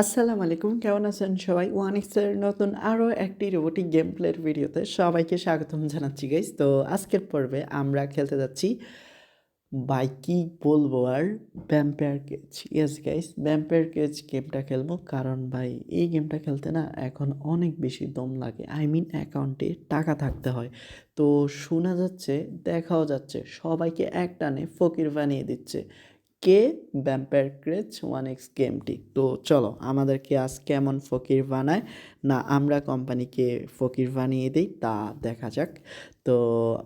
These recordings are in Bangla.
আসসালামু আলাইকুম, কেমন আছেন সবাই? ওয়ানিক্সের নতুন আরও একটি রোবোটিক গেম প্লের ভিডিওতে সবাইকে স্বাগতম জানাচ্ছি গাইস তো আজকের পর্বে আমরা খেলতে যাচ্ছি বাই কি বলব আর vampire cage yes guys vampire cage গেমটা খেলব কারণ ভাই, এই গেমটা খেলতে না এখন অনেক বেশি দম লাগে। আই মিন অ্যাকাউন্টে টাকা থাকতে হয়। তো শোনা যাচ্ছে, দেখাও যাচ্ছে, সবাইকে এক টানে ফকির বানিয়ে দিচ্ছে। কে ভ্যাম্পায়ার ক্রেচ ওয়ান এক্স গেমটি তো চলো, আমাদেরকে আজ কেমন ফকির বানায়? না, আমরা কোম্পানিকে ফকির বানিয়ে দিই, তা দেখা যাক। তো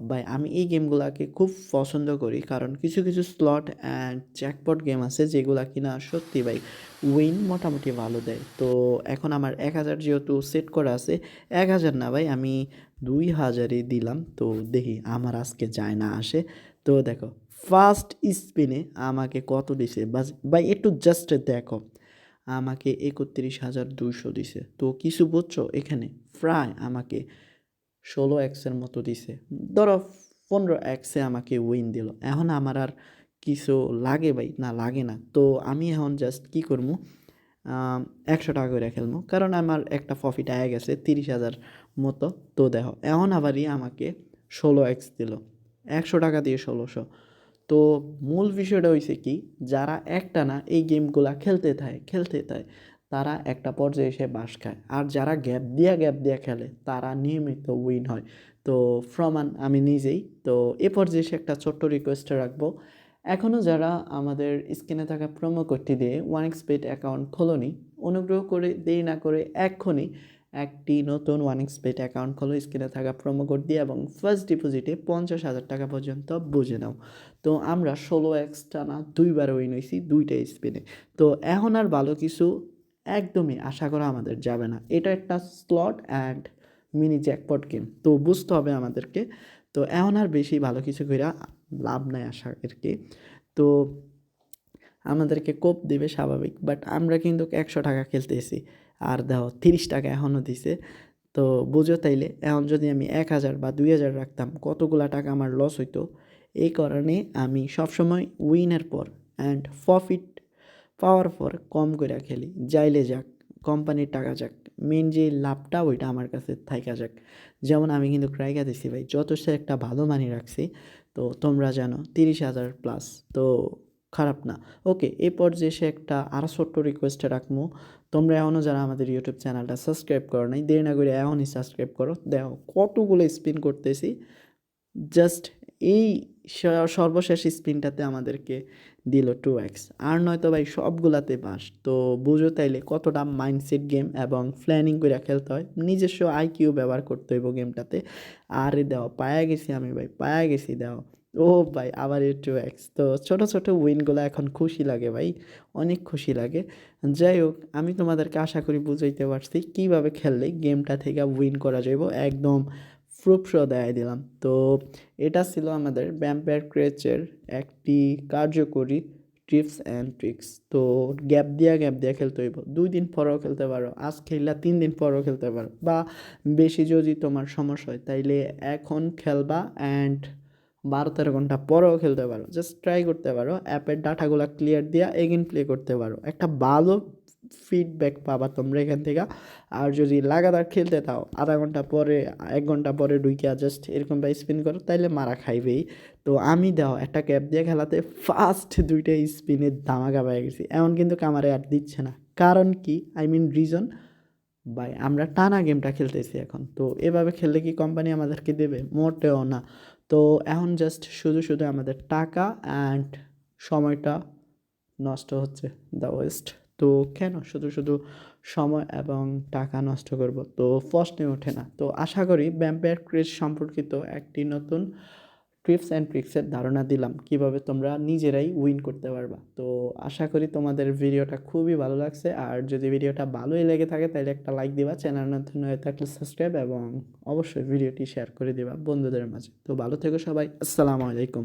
ভাই, আমি এই গেমগুলোকে খুব পছন্দ করি, কারণ কিছু কিছু স্লট অ্যান্ড জ্যাকপট গেম আছে যেগুলো কিনা সত্যি ভাই উইন মোটামুটি ভালো দেয়। তো এখন আমার এক হাজার যেহেতু সেট করা আছে, এক হাজার না ভাই, আমি দুই হাজারই দিলাম। তো দেখি আমার আজকে যায় না, আসে। তো দেখো ফার্স্ট স্পিনে আমাকে কত দিছে? ভাই একটু জাস্ট দেখো। আমাকে একত্রিশ হাজার দুইশো দিছে। তো কিছু বুঝছ? এখানে প্রায় আমাকে ষোলো এক্সের মতো দিছে। ধরো পনেরো এক্সে আমাকে উইন দিল। এখন আমার আর কিছু লাগে ভাই? না, লাগে না। তো আমি এখন জাস্ট কী করব? একশো টাকা করে খেলব কারণ আমার একটা প্রফিট আয় গেছে তিরিশ হাজার মতো তো দেখো এখন আবারই আমাকে ষোলো এক্স দিল। একশো টাকা দিয়ে ষোলোশো। তো মূল বিষয়টা হয়েছে কি, যারা একটা না এই গেমগুলা খেলতে থাকে খেলতে থাকে তারা একটা পর্যায়ে এসে বাস খায়। আর যারা গ্যাপ দিয়া গ্যাপ দিয়া খেলে, তারা নিয়মিত উইন হয়। তো প্রমাণ আমি নিজেই, তো এ পর্যায়ে এসে একটা ছোট্ট রিকোয়েস্ট রাখব। এখনও যারা আমাদের স্ক্রিনে থাকা প্রোমো কোডটি দিয়ে ওয়ান এক্সপেড অ্যাকাউন্ট খোলনি, অনুগ্রহ করে দেরি না করে এক্ষুনি একটি নতুন ওয়ান এক্সপেট অ্যাকাউন্ট খোলো, স্ক্রিনে থাকা প্রোমো কোড দিয়ে এবং ফার্স্ট ডিপোজিটে পঞ্চাশ হাজার টাকা পর্যন্ত বুঝে নাও। তো আমরা ষোলো এক্স টানা দুইবার উইন হয়েছি দুইটা স্পিনে তো এখন আর ভালো কিছু একদমই আশা করা আমাদের যাবে না। এটা একটা slot and mini jackpot game তো বুঝতে হবে আমাদেরকে। তো এখন আর বেশি ভালো কিছু করে লাভ নাই আশা আর কি তো আমাদেরকে কোপ দেবে স্বাভাবিক বাট আমরা কিন্তু একশো টাকা খেলতেছি। আর দেখো, তিরিশ টাকা এখনও দিছে। তো বুঝো তাইলে, এখন যদি আমি এক হাজার বা দুই হাজার রাখতাম, কতগুলা টাকা আমার লস হইতো? এই কারণে আমি সবসময় উইনের পর অ্যান্ড প্রফিট পাওয়ার পর কম করে খেলি। যাইলে যাক। কোম্পানির টাকা যাক। মেন যে লাভটা ওইটা আমার কাছে থাইকা যাক। যেমন আমি কিন্তু ক্রাইকা দিছি ভাই যথেষ্ট একটা ভালো মানি রাখছি, তো তোমরা জানো তিরিশ হাজার প্লাস তো খারাপ না। ওকে এই পর্যায়ে সে একটা আরও ছোট্ট রিকোয়েস্ট রাখব তোমরা এখনও যারা আমাদের ইউটিউব চ্যানেলটা সাবস্ক্রাইব করো নাই, দেরি না করে এখনই সাবস্ক্রাইব করো। দেখো কতগুলো স্পিন করতেছি জাস্ট এই সর্বশেষ স্পিনটাতে আমাদেরকে দিল টু এক্স আর নয়তো ভাই সবগুলাতে বাস তো বুঝো তাইলে কতটা মাইন্ডসেট গেম এবং প্ল্যানিং করে খেলতে হয়। নিজস্ব আইকিউ ব্যবহার করতে হইব গেমটাতে আর দেওয়া পায়া গেছি আমি ভাই, পায়া গেছি দেওয়া ও ভাই, আবার এ টু এক্স তো ছোটো ছোটো উইনগুলো এখন খুশি লাগে ভাই, অনেক খুশি লাগে। যাই হোক, আমি তোমাদেরকে আশা করি বুঝাইতে পারছি কীভাবে খেললে গেমটা থেকে উইন করা যাইব। একদম প্রুফ শো দেয় দিলাম। তো এটা ছিল আমাদের ব্যাম্পায়ার ক্রেচের একটি কার্যকরী টিপস অ্যান্ড ট্রিক্স। তো গ্যাপ দিয়া গ্যাপ দিয়া খেলতে হইব। দুই দিন পরেও খেলতে পারো, আজ খেললা তিন দিন পরেও খেলতে পারো। বা বেশি যদি তোমার সমস্যা হয়, তাইলে এখন খেলবা অ্যান্ড বারো তেরো ঘণ্টা পরেও খেলতে পারো। জাস্ট ট্রাই করতে পারো, অ্যাপের ডাটাগুলো ক্লিয়ার দিয়া এগেন প্লে করতে পারো। একটা ভালো ফিডব্যাক পাবা তোমরা এখান থেকে। আর যদি লাগাতার খেলতে তাও আধা ঘণ্টা পরে, এক ঘণ্টা পরে ঢুকিয়া জাস্ট এরকম বা স্পিন করো, তাইলে মারা খাইবেই। তো আমি দাও একটা ক্যাপ দিয়ে খেলাতে ফার্স্ট দুইটা স্পিনের ধামাকা পেয়ে গেছি। এমন কিন্তু কামারে আর দিচ্ছে না। কারণ কি? আই মিন রিজন বাই আমরা টানা গেমটা খেলতেছি এখন। তো এভাবে খেললে কি কোম্পানি আমাদেরকে দেবে? মোটেও না। তো এখন জাস্ট শুধু শুধু আমাদের টাকা অ্যান্ড সময়টা নষ্ট হচ্ছে দ্য ওয়েস্ট তো কেন? শুধু শুধু সময় এবং টাকা নষ্ট করব। তো প্রশ্নে ওঠে না। তো আশা করি ব্যাম্পায়ার ক্রেজ সম্পর্কিত একটি নতুন টিপস অ্যান্ড ট্রিক্সের ধারণা দিলাম। কীভাবে তোমরা নিজেরাই উইন করতে পারবা। তো আশা করি তোমাদের ভিডিওটা খুবই ভালো লাগছে। আর যদি ভিডিওটা ভালোই লেগে থাকে, তাহলে একটা লাইক দিবা। চ্যানেল নতুন হয়ে থাকলে সাবস্ক্রাইব এবং অবশ্যই ভিডিওটি শেয়ার করে দিবা বন্ধুদের মাঝে। তো ভালো থেকো সবাই। আসসালামু আলাইকুম।